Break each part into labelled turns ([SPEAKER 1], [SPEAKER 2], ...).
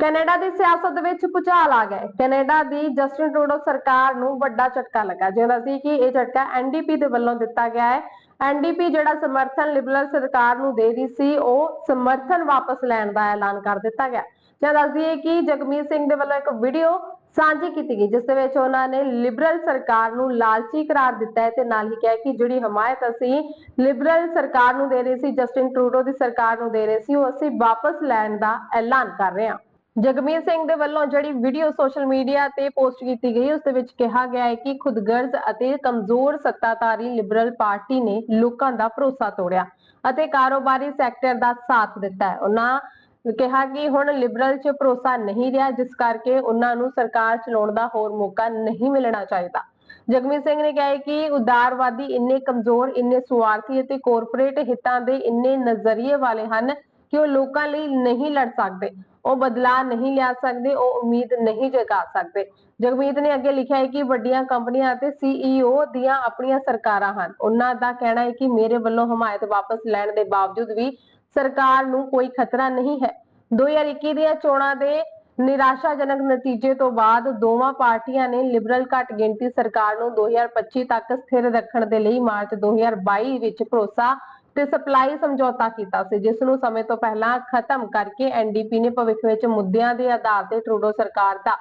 [SPEAKER 1] Canada ਦੀ ਸਿਆਸਤ ਵਿੱਚ ਭੁਚਾਲ ਆ ਗਿਆ ਕੈਨੇਡਾ ਦੀ ਜਸਟਿਨ ਟਰੂਡੋ ਸਰਕਾਰ ਨੂੰ ਵੱਡਾ ਝਟਕਾ ਲੱਗਾ ਜਿਵੇਂ ਸੀ ਕਿ ਇਹ ਝਟਕਾ ਐਨਡੀਪੀ ਦੇ ਵੱਲੋਂ ਦਿੱਤਾ ਗਿਆ ਹੈ। ਐਨਡੀਪੀ ਜਿਹੜਾ ਸਮਰਥਨ ਲਿਬਰਲ ਸਰਕਾਰ ਨੂੰ ਦੇ ਰਹੀ ਸੀ, ਉਹ ਸਮਰਥਨ ਵਾਪਸ ਲੈਣ ਦਾ ਐਲਾਨ ਕਰ ਦਿੱਤਾ ਗਿਆ। ਜਦ ਦੱਸਦੀ ਹੈ ਕਿ ਜਗਮੀਤ ਸਿੰਘ ਦੇ ਵੱਲੋਂ ਇੱਕ ਵੀਡੀਓ ਸਾਂਝੀ ਕੀਤੀ ਗਈ, ਜਿਸ ਦੇ ਵਿੱਚ ਉਹਨਾਂ ਨੇ ਲਿਬਰਲ ਸਰਕਾਰ ਨੂੰ ਲਾਲਚੀ ਕਰਾਰ ਦਿੱਤਾ ਹੈ ਤੇ ਨਾਲ ਹੀ ਕਿਹਾ ਕਿ ਜਿਹੜੀ ਹਮਾਇਤ ਅਸੀਂ ਲਿਬਰਲ ਸਰਕਾਰ ਨੂੰ ਦੇ ਰਹੇ ਸੀ, ਜਸਟਿਨ ਟਰੂਡੋ ਦੀ ਸਰਕਾਰ ਨੂੰ ਦੇ ਰਹੇ ਸੀ, ਉਹ ਅਸੀਂ ਵਾਪਸ ਲੈਣ ਦਾ ਐਲਾਨ ਕਰ ਰਹੇ ਹਾਂ। ਜਗਮੀਤ ਸਿੰਘ ਦੇ ਵੱਲੋਂ ਜਿਹੜੀ ਵੀਡੀਓ ਸੋਸ਼ਲ ਮੀਡੀਆ ਤੇ ਪੋਸਟ ਕੀਤੀ ਗਈ, ਉਸ ਦੇ ਵਿੱਚ ਕਿਹਾ ਗਿਆ ਹੈ ਕਿ ਖੁਦਗਰਜ਼ ਅਤੇ ਕਮਜ਼ੋਰ ਸੱਤਾਧਾਰੀ ਲਿਬਰਲ ਪਾਰਟੀ ਨੇ ਲੋਕਾਂ ਦਾ ਭਰੋਸਾ ਤੋੜਿਆ ਅਤੇ ਕਾਰੋਬਾਰੀ ਸੈਕਟਰ ਦਾ ਸਾਥ ਦਿੱਤਾ ਹੈ। ਉਹਨਾਂ ਕਿਹਾ ਕਿ ਹੁਣ ਲਿਬਰਲ 'ਚ ਭਰੋਸਾ ਨਹੀਂ ਰਿਹਾ, ਜਿਸ ਕਰਕੇ ਉਹਨਾਂ ਨੂੰ ਸਰਕਾਰ ਚਲਾਉਣ ਦਾ ਹੋਰ ਮੌਕਾ ਨਹੀਂ ਮਿਲਣਾ ਚਾਹੀਦਾ। ਜਗਮੀਤ ਸਿੰਘ ਨੇ ਕਿਹਾ ਕਿ ਉਦਾਰਵਾਦੀ ਇੰਨੇ ਕਮਜ਼ੋਰ, ਇੰਨੇ ਸਵਾਰਥੀ ਅਤੇ ਕਾਰਪੋਰੇਟ ਹਿੱਤਾਂ ਦੇ ਇੰਨੇ ਨਜ਼ਰੀਏ ਵਾਲੇ ਹਨ ਕਿ ਉਹ ਲੋਕਾਂ ਲਈ ਨਹੀਂ ਲੜ ਸਕਦੇ। ਉਹ ਬਦਲਾਅ ਨਹੀਂ ਲਿਆ ਸਕਦੇ, ਉਹ ਉਮੀਦ ਨਹੀਂ ਜਗਾ ਸਕਦੇ। ਜਗਮੀਤ ਨੇ ਅੱਗੇ ਲਿਖਿਆ ਹੈ ਕਿ ਵੱਡੀਆਂ ਕੰਪਨੀਆਂ ਅਤੇ ਸੀਈਓ ਦੀਆਂ ਆਪਣੀਆਂ ਸਰਕਾਰਾਂ ਹਨ। ਉਹਨਾਂ ਦਾ ਕਹਿਣਾ ਹੈ ਕਿ ਮੇਰੇ ਵੱਲੋਂ ਹਮਾਇਤ ਵਾਪਸ ਲੈਣ ਦੇ ਬਾਵਜੂਦ ਵੀ ਸਰਕਾਰ ਨੂੰ ਕੋਈ ਖਤਰਾ ਨਹੀਂ ਹੈ। 2021 ਦੀਆਂ ਚੋਣਾਂ ਦੇ ਨਿਰਾਸ਼ਾਜਨਕ ਨਤੀਜੇ ਤੋਂ ਬਾਅਦ ਦੋਵਾਂ ਪਾਰਟੀਆਂ ਨੇ ਲਿਬਰਲ ਘੱਟ ਗਿਣਤੀ ਸਰਕਾਰ ਨੂੰ 2025 ਤੱਕ ਸਥਿਰ ਰੱਖਣ ਦੇ ਲਈ ਮਾਰਚ 2022 ਵਿੱਚ ਭਰੋਸਾ ਤੇ ਸਪਲਾਈ ਸਮਝੌਤਾ ਕੀਤਾ ਸੀ ਜਿਸ ਨੂੰ ਸਮੇਂ ਤੋਂ ਪਹਿਲਾਂ ਖਤਮ ਕਰਕੇ ਐਨਡੀਪੀ ਨੇ ਭਵਿੱਖ ਵਿੱਚ ਮੁੱਦਿਆਂ ਦੇ ਆਧਾਰ ਤੇ ਟਰੂਡੋ ਸਰਕਾਰ ਦਾ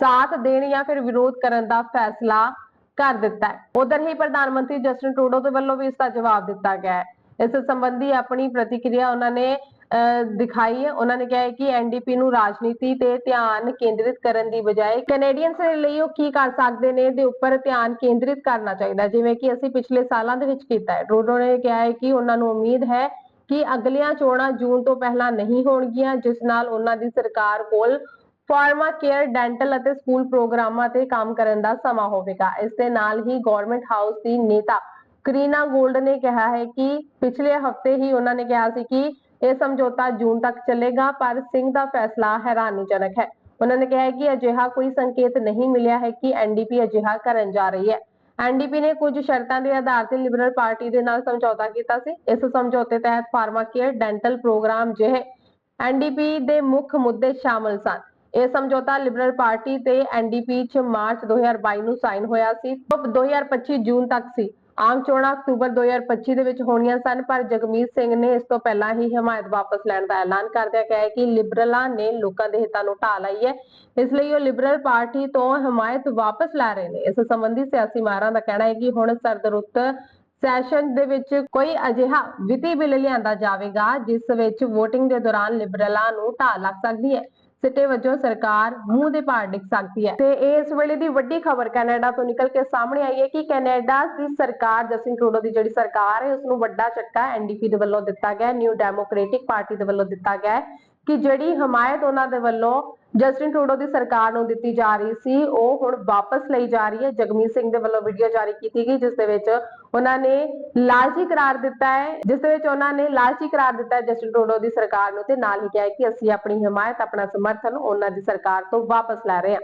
[SPEAKER 1] ਸਾਥ ਦੇਣ ਜਾਂ ਫਿਰ ਵਿਰੋਧ ਕਰਨ ਦਾ ਫੈਸਲਾ ਕਰ ਦਿੱਤਾ ਹੈ। ਉਧਰ ਹੀ ਪ੍ਰਧਾਨ ਮੰਤਰੀ ਜਸਟਿਨ ਟਰੂਡੋ ਦੇ ਵੱਲੋਂ ਵੀ ਇਸ ਦਾ ਜਵਾਬ ਦਿੱਤਾ ਗਿਆ ਹੈ। ਇਸ ਸੰਬੰਧੀ ਆਪਣੀ ਪ੍ਰਤੀਕਿਰਿਆ ਉਹਨਾਂ ਨੇ ਦਿਖਾਈ ਹੈ। ਉਹਨਾਂ ਨੇ ਕਿਹਾ ਹੈ ਕਿ ਐਨਡੀਪੀ ਨੂੰ ਰਾਜਨੀਤੀ ਤੇ ਧਿਆਨ ਕੇਂਦਰਿਤ ਕਰਨ ਦੀ ਬਜਾਏ ਕੈਨੇਡੀਅਨਸ ਦੇ ਲਈ ਉਹ ਕੀ ਕਰ ਸਕਦੇ ਨੇ ਦੇ ਉੱਪਰ ਧਿਆਨ ਕੇਂਦਰਿਤ ਕਰਨਾ ਚਾਹੀਦਾ ਜਿਵੇਂ ਕਿ ਅਸੀਂ ਪਿਛਲੇ ਸਾਲਾਂ ਦੇ ਵਿੱਚ ਕੀਤਾ ਹੈ। ਟਰੂਡੋ ਨੇ ਕਿਹਾ ਹੈ ਕਿ ਉਹਨਾਂ ਨੂੰ ਉਮੀਦ ਹੈ ਕਿ ਅਗਲੀਆਂ ਚੋਣਾਂ ਜੂਨ ਤੋਂ ਪਹਿਲਾਂ ਨਹੀਂ ਹੋਣਗੀਆਂ, ਜਿਸ ਨਾਲ ਉਹਨਾਂ ਦੀ ਸਰਕਾਰ ਕੋਲ ਫਾਰਮਾ ਕੇਅਰ, ਡੈਂਟਲ ਅਤੇ ਸਕੂਲ ਪ੍ਰੋਗਰਾਮਾਂ ਤੇ ਕੰਮ ਕਰਨ ਦਾ ਸਮਾਂ ਹੋਵੇਗਾ। ਇਸ ਦੇ ਨਾਲ ਹੀ ਗਵਰਨਮੈਂਟ ਹਾਊਸ ਦੀ ਨੇਤਾ ਕਰੀਨਾ ਗੋਲਡ ਨੇ ਕਿਹਾ ਹੈ ਕਿ ਪਿਛਲੇ ਹਫ਼ਤੇ ਹੀ ਉਹਨਾਂ ਨੇ ਕਿਹਾ ਸੀ ਕਿ ਇਹ ਸਮਝੌਤਾ ਜੂਨ ਤੱਕ ਚੱਲੇਗਾ, ਪਰ ਸਿੰਘ ਦਾ ਫੈਸਲਾ ਹੈਰਾਨੀਜਨਕ ਹੈ। ਉਹਨਾਂ ਨੇ ਕਿਹਾ ਕਿ ਅਜਿਹਾ ਕੋਈ ਸੰਕੇਤ ਨਹੀਂ ਮਿਲਿਆ ਹੈ ਕਿ ਐਨਡੀਪੀ ਅਜਿਹਾ ਕਰਨ ਜਾ ਰਹੀ ਹੈ। ਐਨਡੀਪੀ ਨੇ ਕੁਝ ਸ਼ਰਤਾਂ ਦੇ ਆਧਾਰ ਤੇ ਲਿਬਰਲ ਪਾਰਟੀ ਦੇ ਨਾਲ ਸਮਝੌਤਾ ਕੀਤਾ ਸੀ। ਇਸ ਸਮਝੌਤੇ ਤਹਿਤ ਫਾਰਮਾਕੇਅਰ ਡੈਂਟਲ ਪ੍ਰੋਗਰਾਮ ਜਿਹੇ ਐਨਡੀਪੀ ਦੇ ਮੁੱਖ ਮੁੱਦੇ ਸ਼ਾਮਲ ਸਨ। ਇਹ ਸਮਝੌਤਾ ਲਿਬਰਲ ਪਾਰਟੀ ਤੇ ਐਨਡੀਪੀ ਚ ਮਾਰਚ 2022 ਨੂੰ ਸਾਈਨ ਹੋਇਆ ਸੀ। ਉਹ 2025 ਜੂਨ ਤੱਕ ਸੀ। ਆਮ ਚੋਣਾਂ ਅਕਤੂਬਰ 2025 ਦੇ ਵਿੱਚ ਹੋਣੀਆਂ ਸਨ, ਪਰ ਜਗਮੀਤ ਸਿੰਘ ਨੇ ਇਸ ਤੋਂ ਪਹਿਲਾਂ ਹੀ ਹਮਾਇਤ ਵਾਪਸ ਲੈਣ ਦਾ ਐਲਾਨ ਕਰਦਿਆਂ ਕਿਹਾ ਕਿ ਲਿਬਰਲਾਂ ਨੇ ਲੋਕਾਂ ਦੇ ਹਿੱਤਾਂ ਨੂੰ ਢਾਹ ਲਈ ਹੈ। ਇਸ ਲਈ ਉਹ ਲਿਬਰਲ ਪਾਰਟੀ ਤੋਂ ਹਮਾਇਤ ਵਾਪਸ ਲੈ ਰਹੇ ਨੇ। ਇਸ ਸੰਬੰਧੀ ਸਿਆਸੀ ਮਾਹਰਾਂ ਦਾ ਕਹਿਣਾ ਹੈ ਕਿ ਹੁਣ ਸਰਦਰੁੱਤ ਸੈਸ਼ਨ ਦੇ ਵਿੱਚ ਕੋਈ ਅਜਿਹਾ ਵਿੱਤੀ ਬਿੱਲ ਲਿਆਂਦਾ ਜਾਵੇਗਾ, ਜਿਸ ਵਿੱਚ VOTING ਦੇ ਦੌਰਾਨ ਲਿਬਰਲਾਂ ਨੂੰ ਢਾਹ ਲੱਗ ਸਕਦੀ ਹੈ। ਸਿੱਟੇ ਵਜੋਂ ਸਰਕਾਰ ਮੂੰਹ ਦੇ ਭਾਰ ਡਿੱਗ ਸਕਦੀ ਹੈ। ਤੇ ਇਸ ਵੇਲੇ ਦੀ ਵੱਡੀ ਖਬਰ ਕੈਨੇਡਾ ਤੋਂ ਨਿਕਲ ਕੇ ਸਾਹਮਣੇ ਆਈ ਹੈ ਕਿ ਕੈਨੇਡਾ ਦੀ ਸਰਕਾਰ, ਜਸਟਿਨ ਟਰੂਡੋ ਦੀ ਜਿਹੜੀ ਸਰਕਾਰ ਹੈ ਉਸ ਨੂੰ ਵੱਡਾ ਝਟਕਾ ਐਨਡੀਪੀ ਦੇ ਵੱਲੋਂ ਦਿੱਤਾ ਗਿਆ ਨਿਊ ਡੈਮੋਕ੍ਰੈਟਿਕ ਪਾਰਟੀ ਦੇ ਵੱਲੋਂ ਦਿੱਤਾ ਗਿਆ ਹੈ। ਕਿ ਜਿਹੜੀ ਹਮਾਇਤ ਉਹਨਾਂ ਦੇ ਵੱਲੋਂ ਜਸਟਿਨ ਟਰੂਡੋ ਦੀ ਸਰਕਾਰ ਨੂੰ ਦਿੱਤੀ ਜਾ ਰਹੀ ਸੀ, ਉਹ ਹੁਣ ਵਾਪਸ ਲਈ ਜਾ ਰਹੀ ਹੈ। ਜਗਮੀਤ ਸਿੰਘ ਦੇ ਵੱਲੋਂ ਵੀਡੀਓ ਜਾਰੀ ਕੀਤੀ ਗਈ, ਜਿਸ ਦੇ ਵਿੱਚ ਉਹਨਾਂ ਨੇ ਲਾਲਚੀ ਕਰਾਰ ਦਿੱਤਾ ਹੈ। ਜਿਸ ਦੇ ਵਿੱਚ ਉਹਨਾਂ ਨੇ ਲਾਲਚੀ ਕਰਾਰ ਦਿੱਤਾ ਹੈ ਜਸਟਿਨ ਟਰੂਡੋ ਦੀ ਸਰਕਾਰ ਨੂੰ ਤੇ ਨਾਲ ਹੀ ਕਿਹਾ ਕਿ ਅਸੀਂ ਆਪਣੀ ਹਮਾਇਤ, ਆਪਣਾ ਸਮਰਥਨ ਉਹਨਾਂ ਦੀ ਸਰਕਾਰ ਤੋਂ ਵਾਪਸ ਲੈ ਰਹੇ ਹਾਂ।